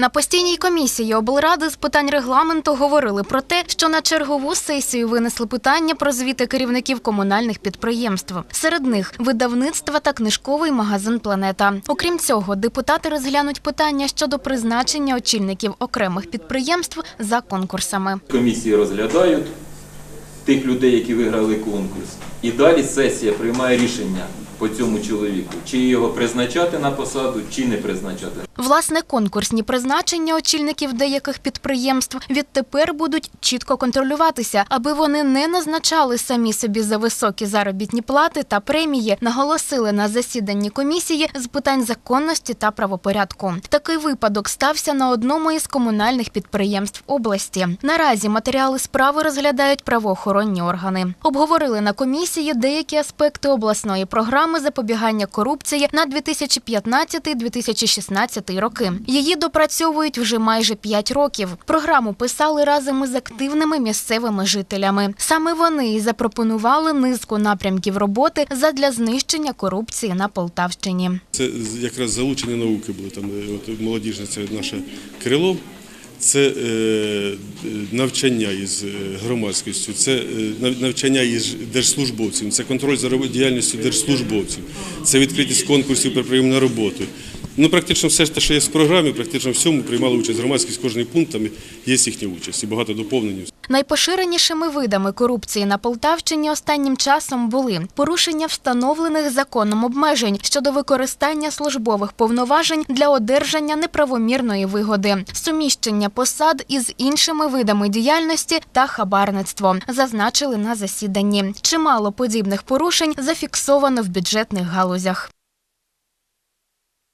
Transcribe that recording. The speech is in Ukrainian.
На постійній комісії облради з питань регламенту говорили про те, що на чергову сесію винесли питання про звіти керівників комунальних підприємств. Серед них видавництва та книжковий магазин Планета. Окрім цього, депутати розглянуть питання щодо призначення очільників окремих підприємств за конкурсами. Комісії розглядають тих людей, які виграли конкурс. І далі сесія приймає рішення по цьому чоловіку, чи його призначати на посаду, чи не призначати. Власне, конкурсні призначення очільників деяких підприємств відтепер будуть чітко контролюватися, аби вони не назначали самі собі за високі заробітні плати та премії, наголосили на засіданні комісії з питань законності та правопорядку. Такий випадок стався на одному із комунальних підприємств області. Наразі матеріали справи розглядають правоохоронні органи. Обговорили на комісії деякі аспекти обласної програми запобігання корупції на 2015-2016 роки. Її допрацьовують вже майже 5 років. Програму писали разом із активними місцевими жителями. Саме вони і запропонували низку напрямків роботи задля знищення корупції на Полтавщині. Це якраз залучені науки були там. е, От молодіжне це наше крило. Це е, навчання із е, громадськістю, це е, навчання із держслужбовців, це контроль за діяльністю держслужбовців, це відкритість конкурсів при прийомі на роботу. Ну, практично все те, що є в програмі, практично всьому приймали участь громадськість, кожний пункт там є їхня участь і багато доповнень. Найпоширенішими видами корупції на Полтавщині останнім часом були порушення встановлених законом обмежень щодо використання службових повноважень для одержання неправомірної вигоди, суміщення посад із іншими видами діяльності та хабарництво, зазначили на засіданні. Чимало подібних порушень зафіксовано в бюджетних галузях.